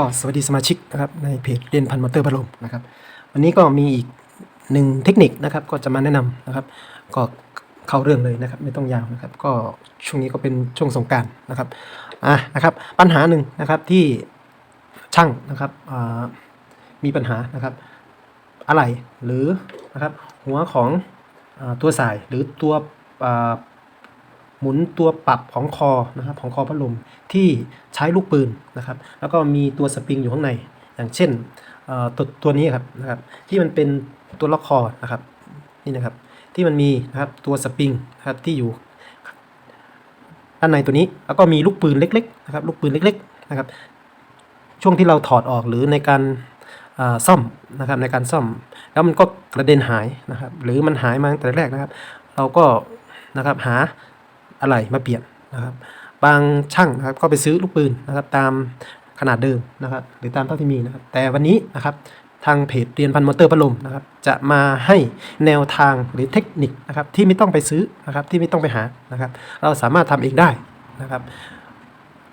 ก็สวัสดีสมาชิกนะครับในเพจเรียนพันมอเตอร์พัดลมนะครับ วันนี้ก็มีอีกหนึ่งเทคนิคนะครับ ก็จะมาแนะนำนะครับ ก็เข้าเรื่องเลยนะครับไม่ต้องยาวนะครับ ก็ช่วงนี้ก็เป็นช่วงสงกรารนะครับอะนะครับ ปัญหาหนึ่งนะครับที่ช่างนะครับอ่ามีปัญหานะครับ อะไรหรือนะครับ หัวของอาตัวสายหรือตัวอ่า หมุนตัวปรับของคอนะครับของคอพัดลมที่ใช้ลูกปืนนะครับ แล้วก็มีตัวสปริงอยู่ข้างใน อย่างเช่นตัวตัวนี้ครับนะครับที่มันเป็นตัวล็อกคอนะครับนี่นะครับที่มันมีนะครับตัวสปริงนะครับที่อยู่ด้านในตัวนี้แล้วก็มีลูกปืนเล็กๆนะครับลูกปืนเล็กๆนะครับช่วงที่เราถอดออกหรือในการซ่อมนะครับในการซ่อม แล้วมันก็กระเด็นหายนะครับ หรือมันหายมาตั้งแต่แรกนะครับ เราก็นะครับหา อะไรมาเปลี่ยนนะครับ บางช่างนะครับก็ไปซื้อลูกปืนนะครับ ตามขนาดเดิมนะครับ หรือตามเท่าที่มีนะครับ แต่วันนี้นะครับทางเพจเรียนพันมอเตอร์พัดลมนะครับ จะมาให้แนวทางหรือเทคนิคนะครับ ที่ไม่ต้องไปซื้อนะครับ ที่ไม่ต้องไปหานะครับ เราสามารถทำเองได้นะครับ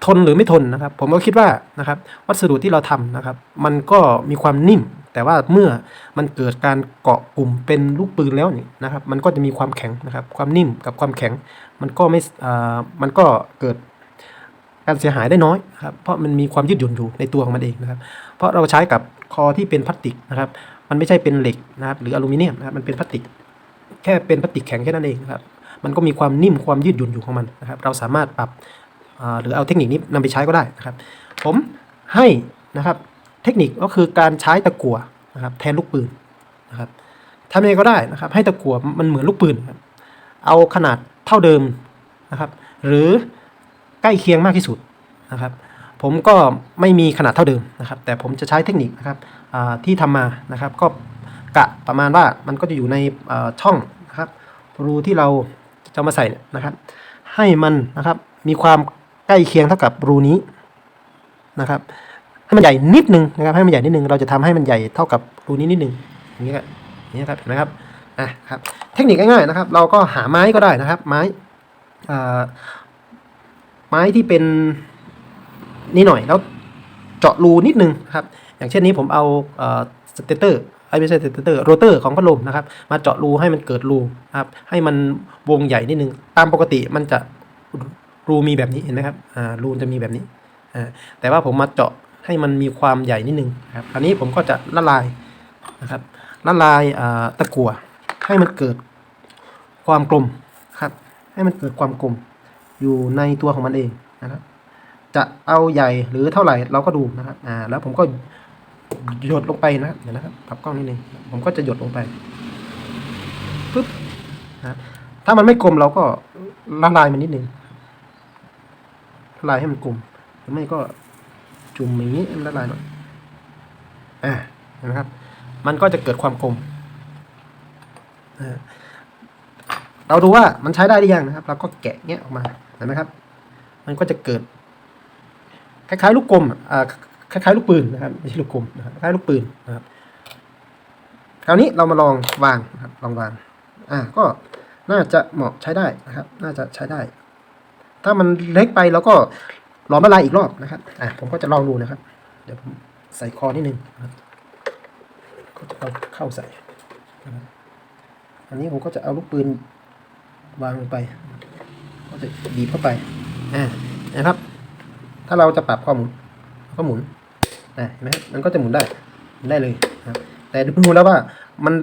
ทนหรือไม่ทนนะครับ ผมก็คิดว่านะครับ วัสดุที่เราทำนะครับ มันก็มีความนิ่ม แต่ว่าเมื่อมันเกิดการเกาะกลุ่มเป็นลูกปืนแล้วนี่นะครับ มันก็จะมีความแข็งนะครับ ความนิ่มกับความแข็ง มันก็ไม่อ่ามันก็เกิดการเสียหายได้น้อยนะครับเพราะมันมีความยืดหยุ่นอยู่ในตัวของมันเองนะครับ เพราะเราใช้กับคอที่เป็นพลาสติกนะครับ มันไม่ใช่เป็นเหล็กนะครับ หรืออลูมิเนียมนะครับมันเป็นพลาสติก แค่เป็นพลาสติกแข็งแค่นั้นเองนะครับ มันก็มีความนิ่มความยืดหยุ่นอยู่ของมันนะครับ เราสามารถปรับอ่าหรือเอาเทคนิคนี้นำไปใช้ก็ได้นะครับ ผมให้นะครับ เทคนิคก็คือการใช้ตะกั่วนะครับแทนลูกปืนนะครับทำยังไงก็ได้นะครับ ให้ตะกั่วมันเหมือนลูกปืนครับเอาขนาดเท่าเดิมนะครับ หรือใกล้เคียงมากที่สุดนะครับ ผมก็ไม่มีขนาดเท่าเดิมนะครับ แต่ผมจะใช้เทคนิคนะครับที่ทำมานะครับ ก็กะประมาณว่ามันก็จะอยู่ในช่องนะครับรูที่เราจะมาใส่นะครับ ให้มันนะครับมีความใกล้เคียงเท่ากับรูนี้นะครับ ให้มันใหญ่นิดนึงนะครับให้มันใหญ่นิดนึงเราจะทำให้มันใหญ่เท่ากับรูนี้นิดนึงอย่างนี้ก็อย่างนี้ครับเห็นไหมครับอะครับเทคนิคง่ายๆนะครับ เราก็หาไม้ก็ได้นะครับ ไม้อ่าไม้ที่เป็นนี่หน่อยแล้วเจาะรูนิดนึงครับอย่างเช่นนี้ผมเอาสเตเตอร์ไอ้ไม่ใช่สเตเตอร์โรเตอร์ของพัดลมนะครับ มาเจาะรูให้มันเกิดรูครับให้มันวงใหญ่นิดนึง ตามปกติมันจะรูมีแบบนี้เห็นไหมครับอ่ารูจะมีแบบนี้อ่าแต่ว่าผมมาเจาะ ให้มันมีความใหญ่นิดนึงครับคราวนี้ผมก็จะละลายนะครับละลายอ่าตะกั่วให้มันเกิดความกลมครับ ให้มันเกิดความกลมอยู่ในตัวของมันเองนะครับจะเอาใหญ่หรือเท่าไหร่เราก็ดูนะครับอ่าแล้วผมก็หยดลงไปนะครับเดี๋ยวนะครับปรับกล้องนิดนึงผมก็จะหยดลงไปปึ๊บนะครับถ้ามันไม่กลมเราก็ละลายมันนิดนึงละลายให้มันกลมหรือไม่ก็ จุ่มอย่างนี้ให้มันละลายหน่อยอ่าเห็นไหมครับ มันก็จะเกิดความกลมเราดูว่ามันใช้ได้หรือยังนะครับ เราก็แกะเงี้ยออกมาเห็นไหมครับ มันก็จะเกิด คล้ายๆ ลูกกลมอ่าคล้ายๆ ลูกปืนนะครับไม่ใช่ลูกกลมนะครับคล้ายลูกปืนนะครับคราวนี้เรามาลองวางนะครับลองวาง อ่าก็น่าจะเหมาะใช้ได้นะครับ น่าจะใช้ได้ ถ้ามันเล็กไปเราก็ หลอมละลายอีกรอบนะครับ อ่าผมก็จะลองดูนะครับ เดี๋ยวผมใส่คอนิดนึงก็จะเอาเข้าใส่อันนี้ผมก็จะเอาลูกปืนวางลงไป ก็จะบีบเข้าไป อ่า นะครับ ถ้าเราจะปรับความหมุน ก็หมุนนะเห็นไหมครับมันก็จะหมุนได้หมุนได้เลยนะครับ แต่ดูแล้วว่ามัน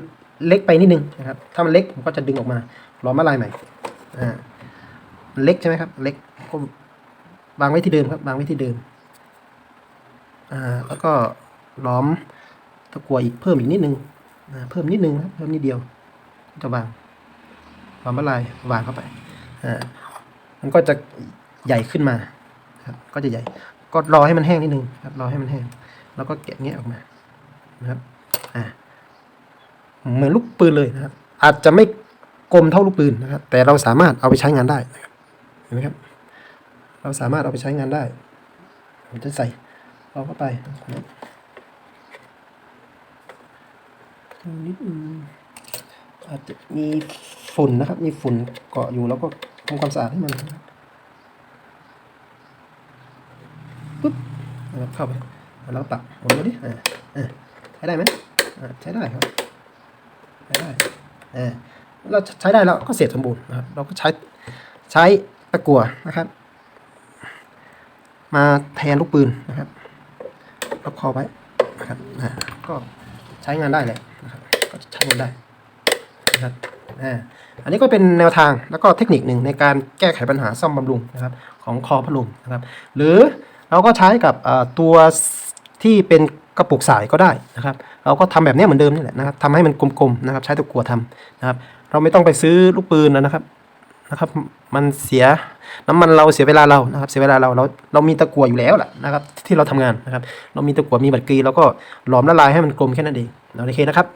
เล็กไปนิดนึงนะครับ ถ้ามันเล็กผมก็จะดึงออกมาล้อมละลายใหม่ อ่า เล็กใช่ไหมครับ เล็กก็ วางไว้ที่เดิมครับ วางไว้ที่เดิม อ่า แล้วก็ล้อมตะกั่วอีกเพิ่มอีกนิดนึงอ่าเพิ่มนิดนึงครับเพิ่มนิดเดียว จะวางล้อมะลายวางเข้าไปอ่ามันก็จะใหญ่ขึ้นมาครับ ก็จะใหญ่ ก็รอให้มันแห้งนิดนึงครับ รอให้มันแห้ง แล้วก็แกะเงี้ยออกมา นะครับ อ่า เหมือนลูกปืนเลยนะครับ อาจจะไม่กลมเท่าลูกปืนนะครับ แต่เราสามารถเอาไปใช้งานได้นะครับ เห็นไหมครับ เราสามารถเอาไปใช้งานได้ ผมจะใส่เราเข้าไปนิดนึงอาจจะมีฝุ่นนะครับ มีฝุ่นเกาะอยู่แล้วก็ทำความสะอาดให้มันนะครับปุ๊บนะครับเข้าไปเราปรับหมุนดูดิอ่าอ่าใช้ได้ไหมอ่าใช้ได้ครับใช้ได้อ่าเราใช้ได้แล้วก็เสร็จสมบูรณ์นะครับ เราก็ใช้ใช้ตะกั่วนะครับ มาแทนลูกปืนนะครับล็อกคอไว้นะครับก็ใช้งานได้เลยนะครับก็ใช้งานได้นะครับอ่าอันนี้ก็เป็นแนวทางแล้วก็เทคนิคหนึ่งในการแก้ไขปัญหาซ่อมบำรุงนะครับของคอพัดลมนะครับหรือเราก็ใช้กับตัวที่เป็นกระปุกสายก็ได้นะครับ เราก็ทำแบบนี้เหมือนเดิมนี่แหละนะครับทำให้มันกลมๆนะครับ ใช้ตะกั่วทำนะครับ เราไม่ต้องไปซื้อลูกปืนนะครับ นะครับ มันเสียน้ำมันเราเสียเวลาเรานะครับ เสียเวลาเราเราเรามีตะกั่วอยู่แล้วแหละนะครับ ที่เราทำงานนะครับ เรามีตะกั่วมีบัตรกรีเราก็หลอมละลายให้มันกลมแค่นั้นเองเราโอเคนะครับ